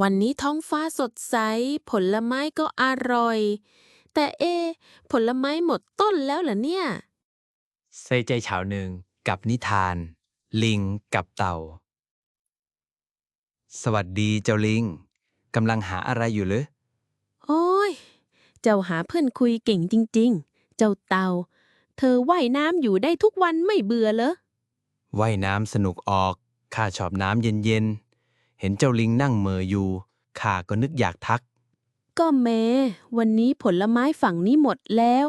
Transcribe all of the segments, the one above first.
วันนี้ท้องฟ้าสดใส ผลไม้ก็อร่อย แต่เอะผลไม้หมดต้นแล้วเหรอเนี่ย ใส่ใจเฉาหนึ่งกับนิทาน ลิงกับเต่า สวัสดีเจ้าลิงกำลังหาอะไรอยู่หรือโอ้ย เจ้าหาเพื่อนคุยเก่งจริง ๆ เจ้าเต่า เธอว่ายน้ำอยู่ได้ทุกวันไม่เบื่อเหรอว่ายน้ำสนุกออกข้าชอบน้ำเย็นๆ เห็นเจ้าลิงนั่งเหมออยู่ข้าก็นึกอยากทัก ก็แม้วันนี้ผลไม้ฝั่งนี้หมดแล้ว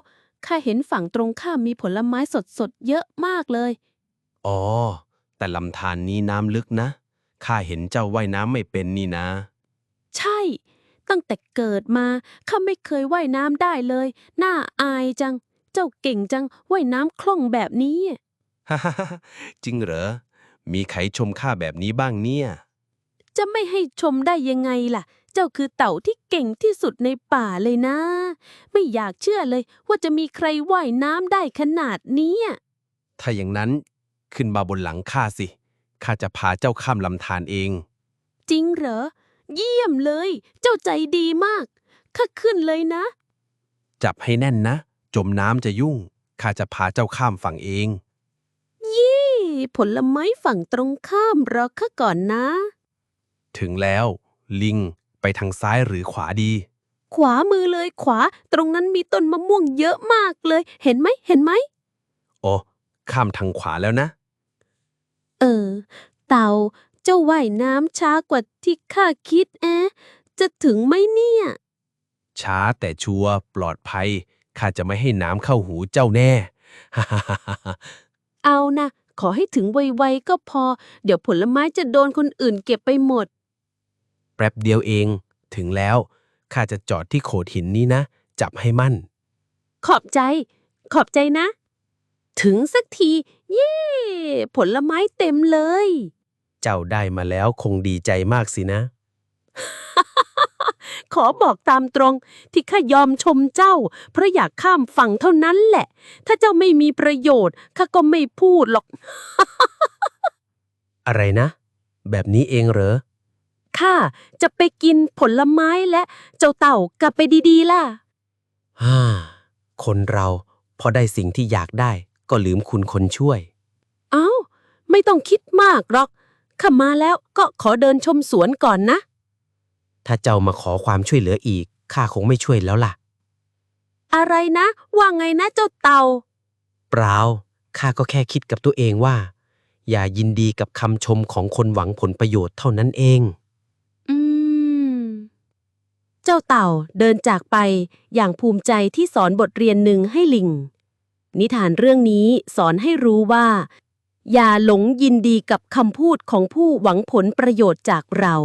ข้าเห็นฝั่งตรงข้ามมีผลไม้สดๆ เยอะมากเลย อ๋อ แต่ลำธารนี้น้ำลึกนะ ข้าเห็นเจ้าว่ายน้ำไม่เป็นนี่นะ ใช่ ตั้งแต่เกิดมา ข้าไม่เคยว่ายน้ำได้เลย น่าอายจัง เจ้าเก่งจัง ว่ายน้ำคล่องแบบนี้ ฮ่าฮ่าฮ่าจริงเหรอ มีใครชมข้าแบบนี้บ้างเนี่ย จะไม่ให้ชมได้ยังไงล่ะ เจ้าคือเต่าที่เก่งที่สุดในป่าเลยนะ ไม่อยากเชื่อเลยว่าจะมีใครว่ายน้ำได้ขนาดนี้ ถ้าอย่างนั้นขึ้นมาบนหลังข้าสิ ข้าจะพาเจ้าข้ามลำธารเอง จริงเหรอ เยี่ยมเลย เจ้าใจดีมาก ข้าขึ้นเลยนะ จับให้แน่นนะ จมน้ำจะยุ่ง ข้าจะพาเจ้าข้ามฝั่งเองนี่ผลไม้ฝั่งตรงข้ามรอข้าก่อนนะ ถึงแล้ว ลิง ไปทางซ้ายหรือขวาดี ขวามือเลยขวา ตรงนั้นมีต้นมะม่วงเยอะมากเลย เห็นไหมเห็นไหม โอ้ข้ามทางขวาแล้วนะ เออ เต่า เจ้าว่ายน้ำช้ากว่าที่ข้าคิดแอะจะถึงไหมเนี่ย ช้าแต่ชัวร์ปลอดภัย ข้าจะไม่ให้น้ำเข้าหูเจ้าแน่ฮ่าฮ่าฮ่าฮ่าเอานะ ขอให้ถึงไวๆก็พอ เดี๋ยวผลไม้จะโดนคนอื่นเก็บไปหมด แป๊บเดียวเอง ถึงแล้ว ข้าจะจอดที่โขดหินนี้นะ จับให้มั่น ขอบใจ ขอบใจนะ ถึงสักที เย้ผลไม้เต็มเลย เจ้าได้มาแล้วคงดีใจมากสินะ ขอบอกตามตรง ที่ข้ายอมชมเจ้า เพราะอยากข้ามฝั่งเท่านั้นแหละ ถ้าเจ้าไม่มีประโยชน์ข้าก็ไม่พูดหรอก อะไรนะ แบบนี้เองเหรอ ข้าจะไปกินผลไม้และเจ้าเต่ากลับไปดีๆล่ะฮ่าคนเราพอได้สิ่งที่อยากได้ก็ลืมคุณคนช่วย เอ้า ไม่ต้องคิดมากหรอกข้ามาแล้วก็ขอเดินชมสวนก่อนนะ ถ้าเจ้ามาขอความช่วยเหลืออีกข้าคงไม่ช่วยแล้วล่ะ อะไรนะ ว่าไงนะเจ้าเต่า เปล่าข้าก็แค่คิดกับตัวเองว่า อย่ายินดีกับคำชมของคนหวังผลประโยชน์เท่านั้นเองอืม เจ้าเต่าเดินจากไปอย่างภูมิใจที่สอนบทเรียนหนึ่งให้ลิง นิทานเรื่องนี้สอนให้รู้ว่า อย่าหลงยินดีกับคำพูดของผู้หวังผลประโยชน์จากเรา